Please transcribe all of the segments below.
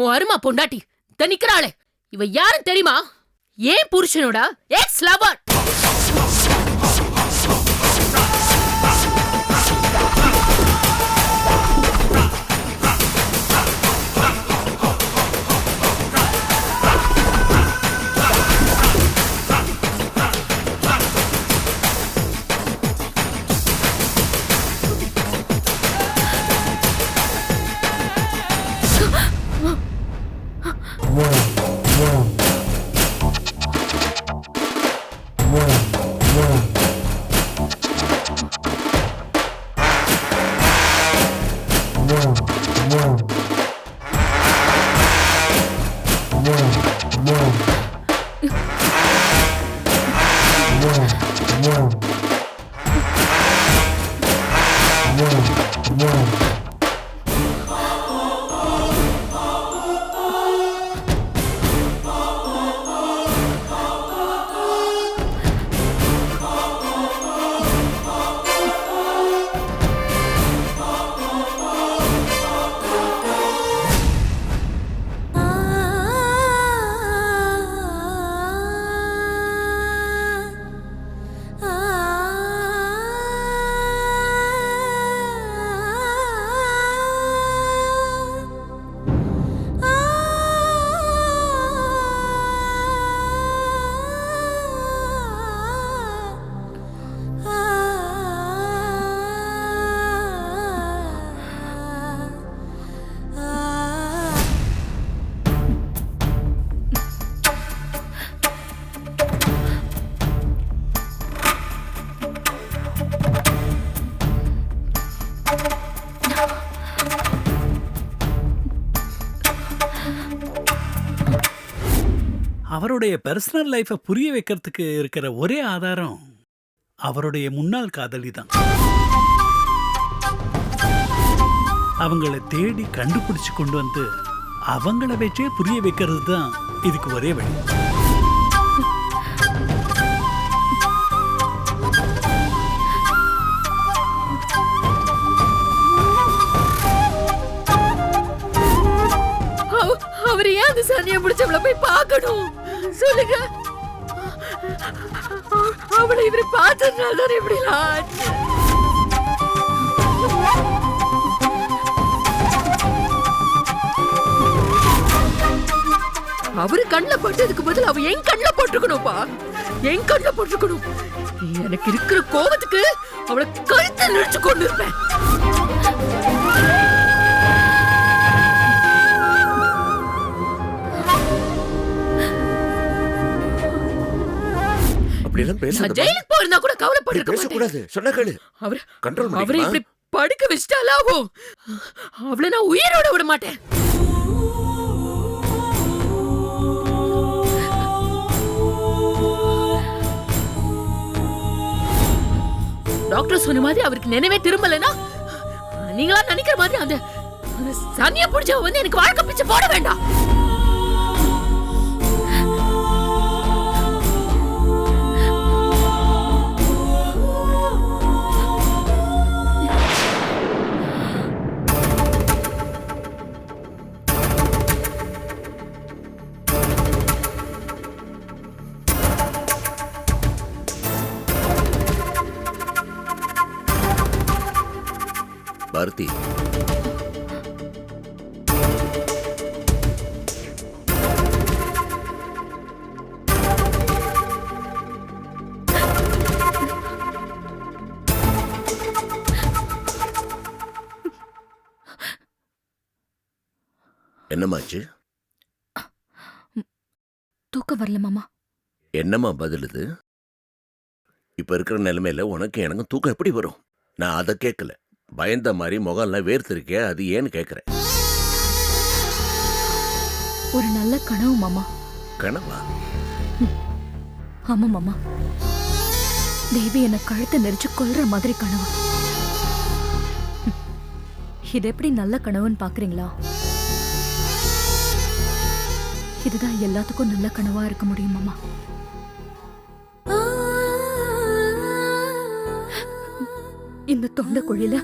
உன் அருமா பொண்டாட்டி தனிக்கிறாளே இவ யாரும் தெரியுமா? ஏன் புருஷனோட? எக்ஸ் லவர் அவருடைய பர்சனல் லைஃப்பை புரிய வைக்கிறதுக்கு இருக்கிற ஒரே ஆதாரம் அவருடைய முன்னாள் காதலி தான். அவங்கள தேடி கண்டுபிடிச்சு கொண்டு வந்து அவங்கள வச்சே புரிய வைக்கிறது தான் இதுக்கு ஒரே வழி. அவர் ஏன் அந்த சனியை பிடிச்சவள போய் பார்க்கணும். சொல்லுங்க. அவளை இவரு பார்த்ததுனால தான் இப்படி ஆச்சு. அவரு கண்ணுல பட்டதுக்கு பதில் அவ என் கண்ணுல போட்டுக்கணும்ப்பா என் கண்ணுல போட்டுக்கணும் எனக்கு இருக்கிற கோபத்துக்கு அவளை கழுத்தை நினைச்சு கொண்டு இருப்பேன். பேசாத ஜெயிலுக்கு போயிருந்தா கூட கவலைப்பட்டிருக்க பேசக்கூடாது. சொன்ன கேளு. அவர் கண்ட்ரோல் அவரை இப்படி படுக்க வச்சிட்டாலாவும் அவளை நான் உயிரோட விட மாட்டேன். டாக்டர் சொன்ன மாதிரி அவருக்கு நினைவே திரும்பலனா நீங்களா நினைக்கிற மாதிரி அந்த அந்த சனிய பிடிச்சவ வந்து எனக்கு வாழ்க்கை பிச்சை போட வேண்டாம். என்னமாச்சு? தூக்கம் வரல மாமா. என்னம்மா பதில் இது? இப்ப இருக்கிற நிலைமையில உனக்கு எனக்கும் தூக்கம் எப்படி வரும்? நான் அதை கேட்கல பயந்த மாதிரி முகம்லாம் வேர்த்திருக்கே அது ஏன்னு கேட்கறேன் ஒரு நல்ல கனவு மாமா. கனவா? ஆமா மாமா. தேவி என்ன கழுத்தை நெரிச்சு கொல்ற மாதிரி கனவு. இது எப்படி நல்ல கனவுன்னு பாக்குறீங்களா? இதுதான் எல்லாத்துக்கும் நல்ல கனவா இருக்க முடியும் மாமா. இந்த தொண்டை குழியில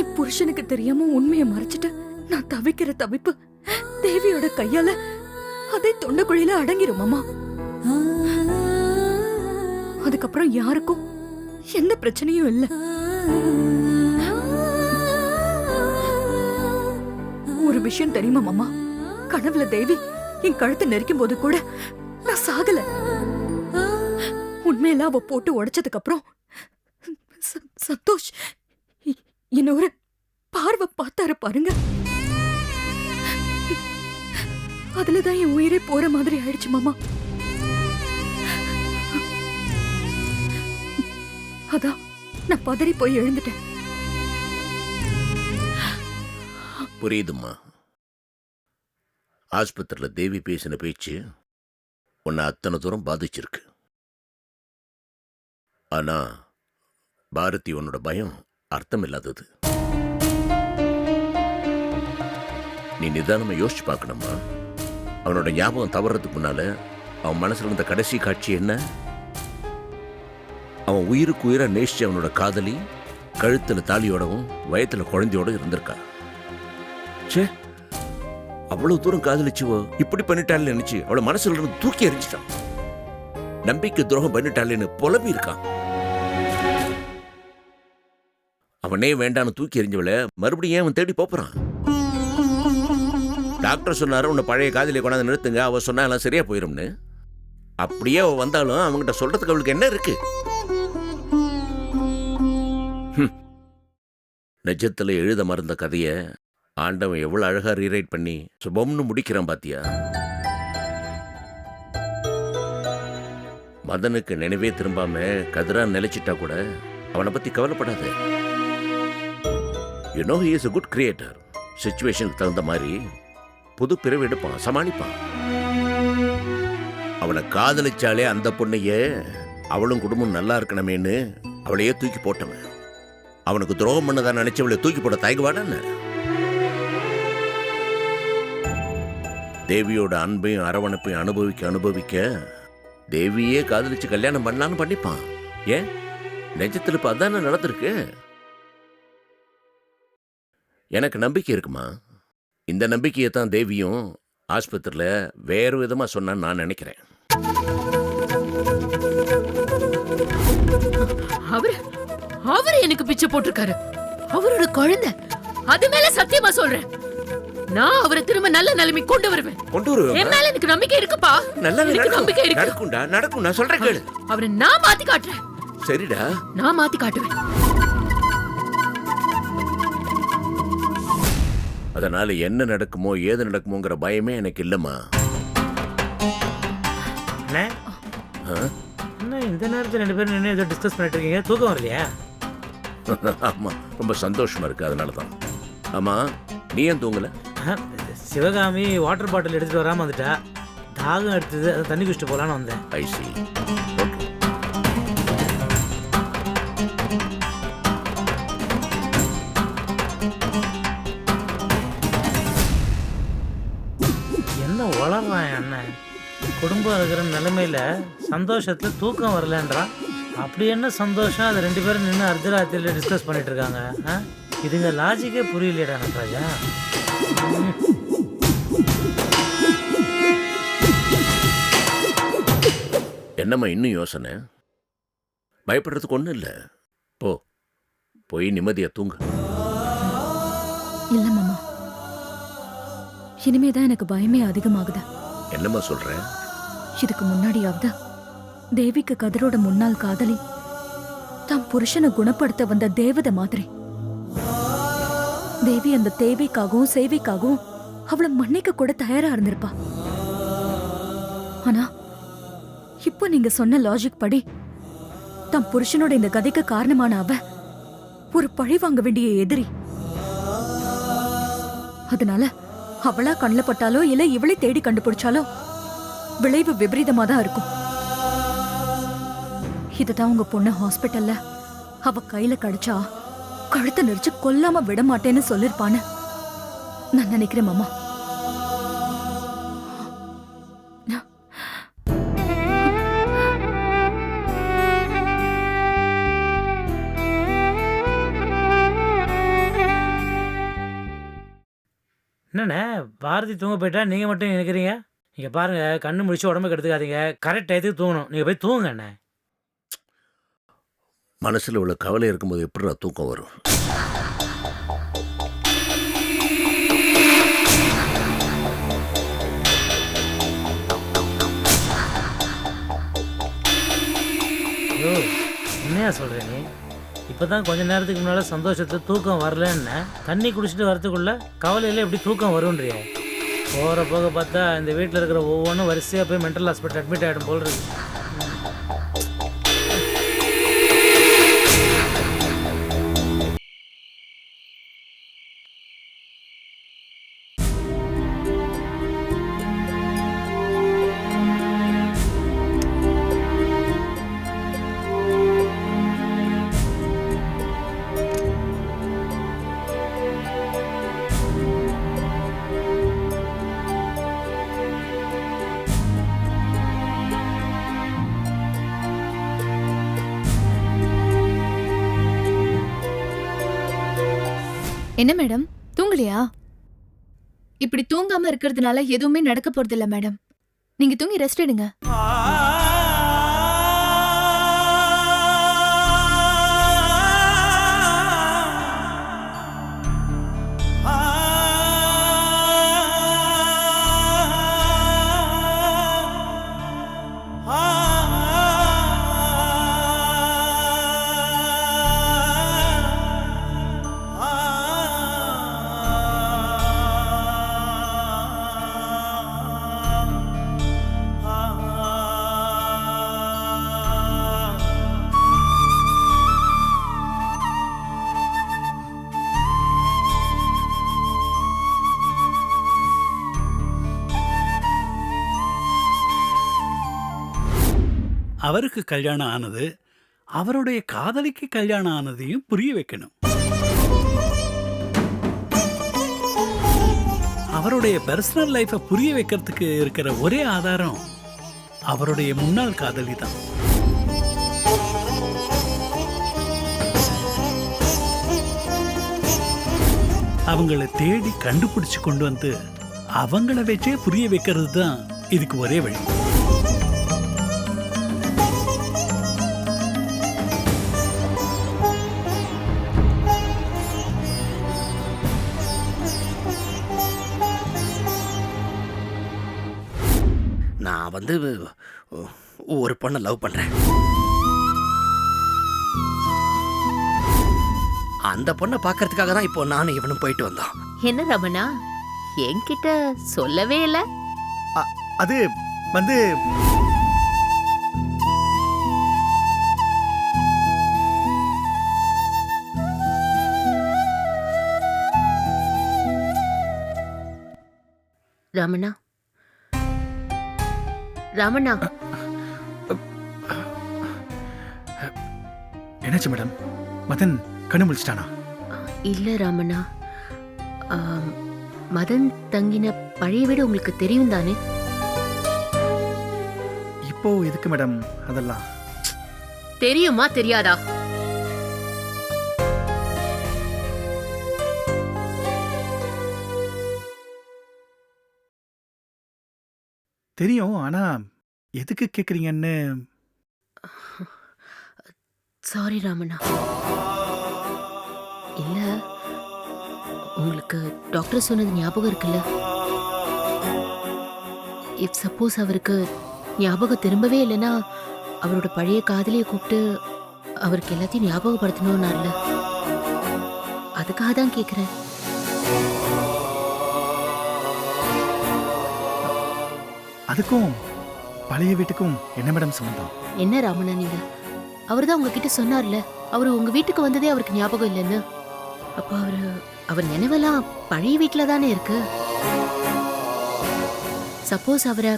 என் புருஷனுக்கு தெரியாம உண்மையை மறைச்சிட்டு நான் தவிக்கிற தவிப்பு தேவியோட கையால அதே தொண்டைக்குழியில அடங்கிரும் மாமா. அதுக்கப்புறம் யாருக்கும் எந்த பிரச்சனையும் இல்லை. ஒரு விஷயம் தெரியுமா மாமா? கனவுல தேவி என் கழுத்தை நெரிக்கும் போது கூட நான் சாகல. உண்மையில அவ போட்டு உடைச்சதுக்கு அப்புறம் ச- சந்தோஷ் இ- என்ன ஒரு பார்வை பார்த்தாரு பாருங்க. அதுலதான் என் உயிரே போற மாதிரி ஆயிடுச்சு மாமா. அதான் நான் பதறி போய் எழுந்துட்டேன். புரியுதுமா ஆஸ்பத்திரியில் தேவி பேசின பேச்சு உன்னை அத்தனை தூரம் பாதிச்சிருக்கு. ஆனா பாரதி உன்னோட பயம் அர்த்தம் இல்லாதது நீ நிதானமாக யோசிச்சு பார்க்கணுமா? அவனோட ஞாபகம் தவறதுக்கு முன்னால அவன் மனசில் இருந்த கடைசி காட்சி என்ன? அவன் உயிருக்கு உயிராக நேசிச்சு அவனோட காதலி கழுத்தில் தாலியோடவும் வயத்தில் குழந்தையோட இருந்திருக்கா. ச்சே! அவ்வளவு தூரம் காதலிச்சுவோ? இப்படி பண்ணிட்டாள்னு நினைச்சு அவளை மனசுல இருந்து தூக்கி எறிஞ்சிட்டான். நம்பிக்கை துரோகம் பண்ணிட்டாளேன்னு புலம்பி இருக்கான். அவனே வேண்டான்னு தூக்கி எறிஞ்சவளை மறுபடியும் ஏன் அவன் தேடி போறான் டாக்டர் சொன்னாரு உன்னை பழைய காதலியை கொண்டாந்து நிறுத்துங்க. அவ சொன்னா எல்லாம் சரியா போயிரும்னு. அப்படியே அவ வந்தாலும் அவன்கிட்ட சொல்றதுக்கு அவளுக்கு என்ன இருக்கு? நிஜத்தில் எழுத மறந்த கதையை ஆண்டவன் எவ்வளவு அழகா ரீரைட் பண்ணி சுபம்னு முடிக்கிறான் பாத்தியா? மதனுக்கு நினைவே திரும்பாம கதிரா நிலைச்சிட்டா கூட அவனை பத்தி கவலைப்படாத. You know he is a good creator சுச்சுவேஷனுக்கு தகுந்த மாதிரி புது பிறவி எடுப்பான் சமாளிப்பான். அவனை காதலிச்சாலே அந்த பொண்ணையே அவளும் குடும்பம் நல்லா இருக்கணுமேன்னு அவளையே தூக்கி போட்டவன். அவனுக்கு துரோகம் பண்ணதான் நினைச்சவளை தூக்கி போட தயங்குவாடான்னு தேவியோட அன்பையும் அரவணைப்பையும் அனுபவிக்க அனுபவிக்க தேவியே காதலிச்சு கல்யாணம் பண்ணலான்னு பண்ணிப்பான். ஏன்? நிஜத்துல இப்ப அதானே நடந்திருக்கு? எனக்கு நம்பிக்கை இருக்குமா? இந்த நம்பிக்கையை தான் தேவியும் ஆஸ்பத்திரியில வேறு விதமா சொன்னான்னு நான் நினைக்கிறேன். அவர் அவரு எனக்கு பிச்சை போட்டிருக்காரு. அவரோட குழந்தை அது மேல சத்தியமா சொல்றேன். நான் அவரை திரும்ப நல்ல நிலைமை கொண்டு வருவேன். கொண்டு என் வருவேன் மேல எனக்கு நம்பிக்கை இருக்குப்பா. நல்லா எனக்கு நம்பிக்கை இருக்கு. நடக்கும்டா நடக்கும். நான் சொல்றேன் கேளு. அவரை நான் மாத்தி காட்டுறேன். சரிடா. நான் மாத்தி காட்டுவேன். அதனால என்ன நடக்குமோ ஏது நடக்குமோங்கிற பயமே எனக்கு இல்லம்மா. அண்ணே. இந்த நேரத்தில் ரெண்டு பேரும் நின்று ஏதோ டிஸ்கஸ் பண்ணிட்டு இருக்கீங்க. தூக்கம் வரலையா? ஆமா ரொம்ப சந்தோஷமா இருக்கு. அதனால தான் ஆமா நீ ஏன் தூங்கல? சிவகாமி வாட்டர் பாட்டில் எடுத்துட்டு வராம வந்துட்டா. தாகம் எடுத்தது அதை தண்ணி குடிச்சிட்டு போலான்னு வந்தேன். ஐசி என்ன வளர்றான் அண்ணன்? குடும்பம் இருக்கிற நிலைமையில சந்தோஷத்துல தூக்கம் வரலன்றான் அப்படி என்ன சந்தோஷம்? அதை ரெண்டு பேரும் நின்று அர்த்தராத்திரியில் டிஸ்கஸ் பண்ணிட்டு இருக்காங்க? இதுங்க லாஜிக்கே புரியலையடா நடராஜா. என்னம்மா இன்னும் யோசனை? பயப்படுறதுக்கு ஒன்றும் இல்லை. போ போய் நிம்மதியா தூங்கு. இல்ல மாமா. இனிமேதான் எனக்கு பயமே அதிகமாகுது. என்னம்மா சொல்றேன் இதுக்கு முன்னாடியாவது தேவிக்கு கதிரோட முன்னாள் காதலி தம் புருஷனை குணப்படுத்த வந்த தேவதை மாதிரி. தேவி அந்த தேவைக்காகவும் சேவைக்காகவும் அவளை மன்னிக்க கூட தயாரா இருந்திருப்பா. ஆனா இப்போ நீங்க சொன்ன லாஜிக் படி தம் புருஷனோட இந்த கதைக்கு காரணமான அவ ஒரு பழி வாங்க வேண்டிய எதிரி. அதனால அவளா கண்ணில் பட்டாலோ இல்ல இவளை தேடி கண்டுபிடிச்சாலோ விளைவு விபரீதமா தான் இருக்கும். இதுதான் உங்க பொண்ணு ஹாஸ்பிட்டல்ல அவ கையில கடிச்சா கழுத்தை நெரிச்சு கொல்லாம விட மாட்டேன்னு சொல்லிருப்பான்னு நான் நினைக்கிறேன் மாமா. என்னண்ணே பாரதி தூங்க போயிட்டா நீங்கள் மட்டும் நினைக்கிறீங்க? இங்கே பாருங்கள் கண்ணு முடிச்சு உடம்புக்கு எடுத்துக்காதீங்க கரெக்ட் டயத்துக்கு தூங்கணும். நீங்கள் போய் தூங்குங்க அண்ணே மனசில் உள்ள கவலை இருக்கும்போது எப்படி நான் தூக்கம் வரும்? ஐயோ என்னையா சொல்கிற நீ? இப்போ தான் கொஞ்ச நேரத்துக்கு முன்னால் சந்தோஷத்தில் தூக்கம் வரலன்னு தண்ணி குடிச்சிட்டு வரத்துக்குள்ள கவலையில் எப்படி தூக்கம் வரும்ன்றியா? போகிற போக பார்த்தா இந்த வீட்டில் இருக்கிற ஒவ்வொன்றும் வரிசையாக போய் மென்டல் ஹாஸ்பிட்டல் அட்மிட் ஆகிடும் போல் இருக்கு. என்ன மேடம்? தூங்கலையா? இப்படி தூங்காம இருக்கிறதுனால எதுவுமே நடக்க போறது இல்ல மேடம். நீங்க தூங்கி ரெஸ்ட் எடுங்க. அவருக்கு கல்யாணம் ஆனது அவருடைய காதலிக்கு கல்யாணம் ஆனதையும் புரிய வைக்கணும். அவருடைய பர்சனல் லைஃப்பை புரிய வைக்கிறதுக்கு இருக்கிற ஒரே ஆதாரம் அவருடைய முன்னாள் காதலி தான். அவங்கள தேடி கண்டுபிடிச்சு கொண்டு வந்து அவங்கள வச்சே புரிய வைக்கிறது தான் இதுக்கு ஒரே வழி. வந்து ஒரு பொண்ணை லவ் பண்றேன். அந்த பொண்ணை பார்க்கறதுக்காக தான் இப்போ நானும் இவனும் போயிட்டு வந்தோம். என்ன ரமணா? என்கிட்ட சொல்லவே இல்ல. அது வந்து ரமணா ரமணா. என்னாச்சு மேடம்? மதன் கண்ணு முழிச்சிட்டானா? இல்ல ரமணா. ஆம், மதன் தங்கின பழைய வீடு உங்களுக்கு தெரியும் தானே? இப்போ எதுக்கு மேடம் அதெல்லாம்? தெரியுமா தெரியாதா? தெரியும். ஆனா எதுக்கு கேக்குறீங்கன்னு? சாரி ராமண்ணா. இல்ல உங்களுக்கு டாக்டர் சொன்னது ஞாபகம் இருக்குல்ல? இஃப் சப்போஸ் அவருக்கு ஞாபகம் திரும்பவே இல்லைன்னா அவரோட பழைய காதலியை கூப்பிட்டு அவருக்கு எல்லாத்தையும் ஞாபகப்படுத்தணும்னார்ல. அதுக்காக தான் கேட்குறேன் அதுக்கும் பழைய வீட்டுக்கும் என்ன மேடம் சம்பந்தம்? என்ன ராமண்ணா நீங்க? அவர் தான் உங்ககிட்ட சொன்னார்ல அவர் உங்க வீட்டுக்கு வந்ததே அவருக்கு ஞாபகம் இல்லைன்னு. அப்போ அவரு அவர் நினைவெல்லாம் பழைய வீட்டில் தானே இருக்கு? சப்போஸ் அவரை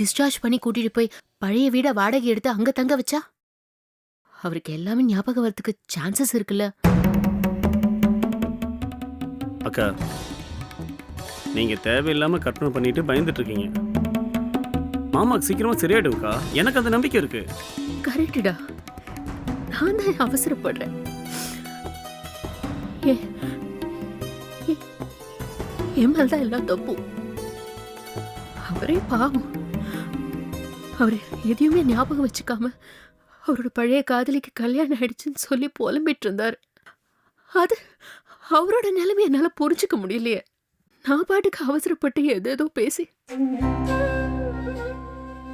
டிஸ்சார்ஜ் பண்ணி கூட்டிட்டு போய் பழைய வீடை வாடகை எடுத்து அங்க தங்க வச்சா? அவருக்கு எல்லாமே ஞாபகம் வரதுக்கு சான்சஸ் இருக்குல்ல. அக்கா நீங்க தேவையில்லாம கற்பனை பண்ணிட்டு பயந்துட்டு இருக்கீங்க. மாமாக்கு சீக்கிரமா சரியாயிடும்க்கா எனக்கு அந்த நம்பிக்கை இருக்கு. கரெக்டுடா. நான் தான் அவசரப்படுறேன். எ- என் மேல தான் எல்லாம் தப்பும் அவரே பாவம். அவர் எதையுமே ஞாபகம் வச்சுக்காம அவரோட பழைய காதலிக்கு கல்யாணம் ஆயிடுச்சுன்னு சொல்லி புலம்பிட்டு இருந்தார் அது அவரோட நிலைமை என்னால புரிஞ்சுக்க முடியலையே. நான் பாட்டுக்கு அவசரப்பட்டு எதேதோ பேசி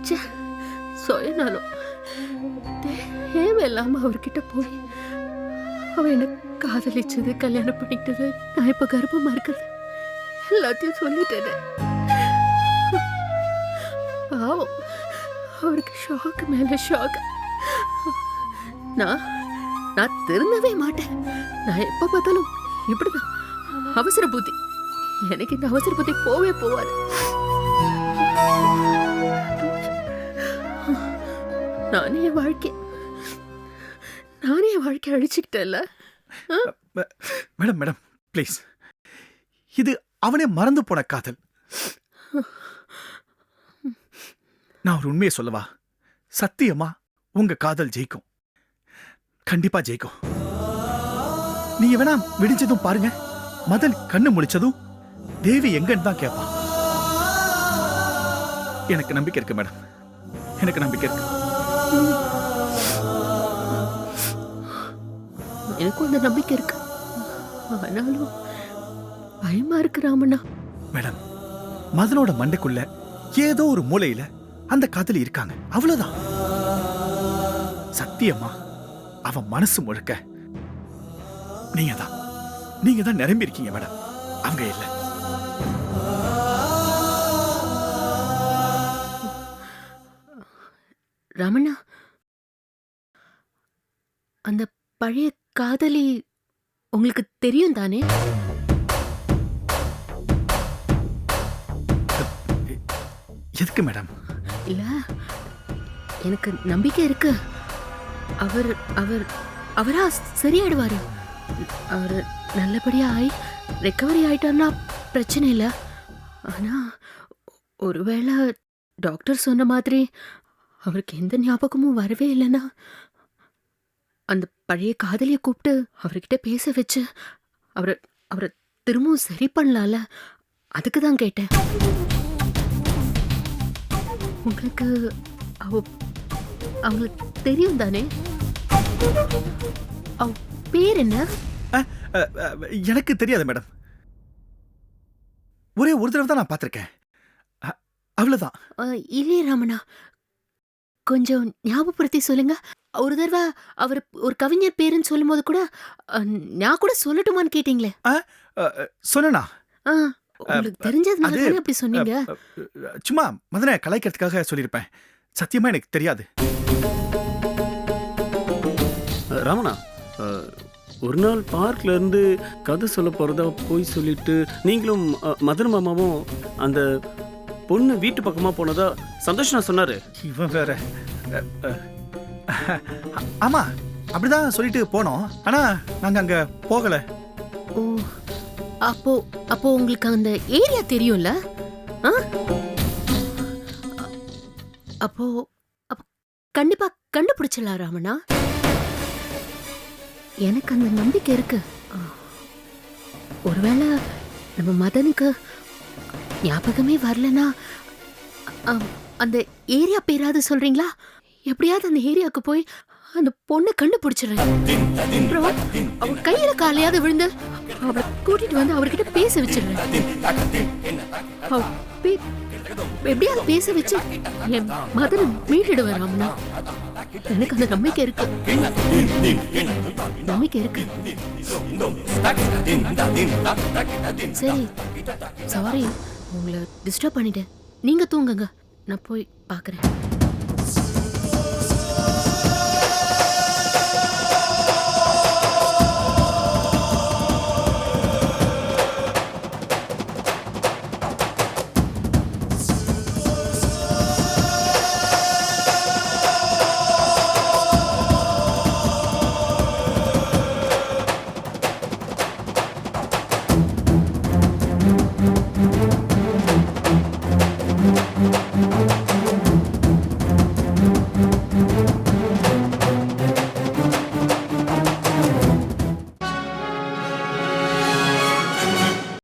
ச்சே, சுயநலம் தேவையில்லாமல் அவர்கிட்ட போய் அவ என்ன காதலிச்சது கல்யாணம் பண்ணிக்கிட்டது நான் இப்போ கர்ப்பமாக இருக்கிறது எல்லாத்தையும் சொல்லிட்டேன் பாவம் அவருக்கு ஷாக்கு மேலே ஷாக் நான் நான் திருந்தவே மாட்டேன் நான் எப்போ பார்த்தாலும் இப்படிதான் அவசர புத்தி எனக்கு இந்த அவசர புத்தி போவே போவாது நானே என் வாழ்க்கை நானே என் வாழ்க்கை அழிச்சுக்கிட்டேன்ல. மேடம் மேடம் ப்ளீஸ் இது அவனே மறந்து போன காதல். நான் ஒரு உண்மையை சொல்லவா? சத்தியமா உங்க காதல் ஜெயிக்கும். கண்டிப்பா ஜெயிக்கும். நீங்க வேணா விடிஞ்சதும் பாருங்க. மதன் கண்ணு முழிச்சதும் தேவி எங்கன்னு தான் கேட்பான். எனக்கு நம்பிக்கை இருக்கு மேடம். எனக்கு நம்பிக்கை இருக்கு. எனக்கும் அந்த நம்பிக்கை இருக்கு. ஆனாலும் பயமா இருக்கு ராமண்ணா. மேடம் மதனோட மண்டைக்குள்ள ஏதோ ஒரு மூலையில அந்த காதலி இருக்காங்க. அவ்வளவுதான். சத்தியமா அவன் மனசு முழுக்க நீங்க தான் நீங்க தான் நிரம்பி இருக்கீங்க மேடம். அவங்க இல்ல. ரமணா? அந்த பழைய காதலி உங்களுக்கு தெரியும் தானே? எதுக்கு மேடம்? இல்ல எனக்கு நம்பிக்கை இருக்கு. அவர் அவர் அவரா சரியாயிடுவாரு. அவர் நல்லபடியா ஆயி ரெக்கவரி ஆயிட்டார்னா பிரச்சனை இல்லை. ஆனா ஒருவேளை டாக்டர் சொன்ன மாதிரி அவருக்கு எந்த ஞாபகமும் வரவே இல்லைன்னா? அந்த பழைய காதலியை கூப்பிட்டு அவர்கிட்ட பேச வச்சு அவரை அவரை திரும்பவும் சரி பண்ணலாம்ல? அதுக்கு தான் கேட்டேன். உங்களுக்கு அவ அவங்களுக்கு தெரியும் தானே அவ பேர் என்ன? எனக்கு தெரியாது மேடம். ஒரே ஒரு தடவை தான் நான் பார்த்திருக்கேன். அ- அவ்வளவுதான். அஹ், இல்லையே ராமண்ணா கொஞ்சம் ஞாபகப்படுத்தி சொல்லுங்க. ஒரு தடவை அவர் ஒரு கவிஞர் பேருன்னு சொல்லும்போது கூட நான் கூட சொல்லட்டுமான்னு கேட்டீங்களே. ஆ, உங்களுக்கு தெரிஞ்சதுனால அப்படி சொன்னீங்க? சும்மா மதனை கலாய்க்கிறதுக்காக சொல்லியிருப்பேன். சத்தியமா எனக்கு தெரியாது. அஹ், ஒரு நாள் பார்க்ல இருந்து கதை சொல்ல போறதா போய் சொல்லிட்டு நீங்களும் மதன் மாமாவும் அந்த பொண்ணு வீட்டு பக்கமா போனதா சந்தோஷ் நான் சொன்னாரு. இவன் வேற. ஆமா அப்படிதான் சொல்லிட்டு போனோம். ஆனா நாங்க அங்க போகல. ஓ அப்போ அப்போ உங்களுக்கு அந்த ஏரியா தெரியும்ல? ஆ? அப்போ அப்போ கண்டிப்பா கண்டுபிடிச்சிடலாம் ராமண்ணா. எனக்கு அந்த நம்பிக்கை இருக்கு. ஒருவேளை நம்ம மதனுக்கு ஞாபகமே வரலனா? அந்த ஏரியா பேராவது சொல்றீங்களா? எப்படியாவது அந்த ஏரியாவுக்கு போய் அந்த பொண்ணை கண்டுபிடிச்சிடுறேன். அப்புறம் அவ கையில காலையாவது விழுந்து அவளை கூட்டிட்டு வந்து அவர்கிட்ட பேச வச்சிடுறேன். எப்படியாவது பேச வச்சு என் மதனை மீட்டுடுவேன் ராமனா எனக்கு அந்த நம்பிக்கை இருக்கு. நம்பிக்கை இருக்கு. சரி சாரி உங்களை டிஸ்டர்ப் பண்ணிட்டேன். நீங்க தூங்குங்க. நான் போய் பார்க்குறேன்